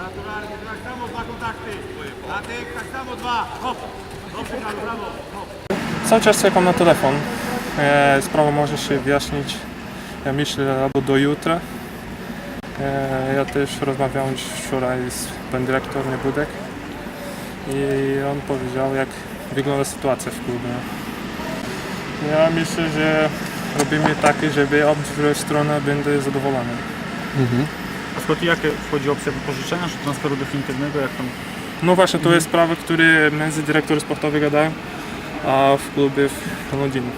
Naturalnie, tak samo dwa kontakty. Natek, tak samo dwa. Hop. Dobrze, brawo. Hop. Cały czas czekam na telefon. E, sprawa może się wyjaśnić, ja myślę, albo do jutra. E, ja też rozmawiałem już wczoraj z pan dyrektor Niebudek i on powiedział, jak wygląda sytuacja w klubie. Ja myślę, że robimy tak, żeby obie strony będą zadowolone. A Scotty, jakie wchodzi opcja wypożyczenia czy transferu definitywnego? Jak tam No właśnie, to jest sprawa, które między dyrektorem sportowym gadają, a w klubie w Londynie.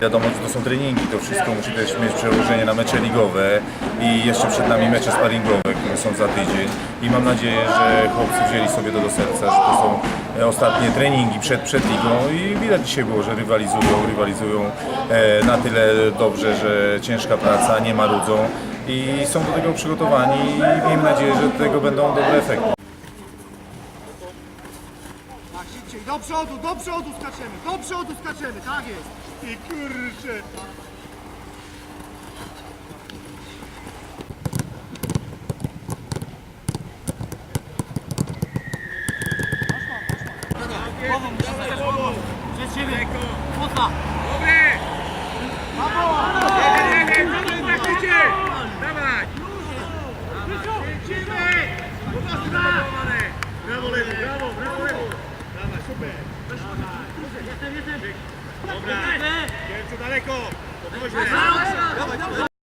Wiadomo, że to są treningi, to wszystko musi też mieć przełożenie na mecze ligowe i jeszcze przed nami mecze sparingowe, które są za tydzień i mam nadzieję, że chłopcy wzięli sobie to do serca, że to są e, ostatnie treningi przed, przed ligą i widać dzisiaj było, że rywalizują, rywalizują e, na tyle dobrze, że ciężka praca, nie marudzą i są do tego przygotowani i miejmy nadzieję, że do tego będą dobre efekty. Tak, szybciej. Do przodu, do przodu skaczemy. Do przodu skaczemy, tak jest. I kurczę. Przed siebie. Mocna. Dobry. Brawo. Nie, nie, nie, nie, nie, nie, nie. Dawaj. Lecimy. Brawo, lewo, brawo, brawo. Dawaj, super. Jestem, jestem. Dobra, daleko! Podnośmy!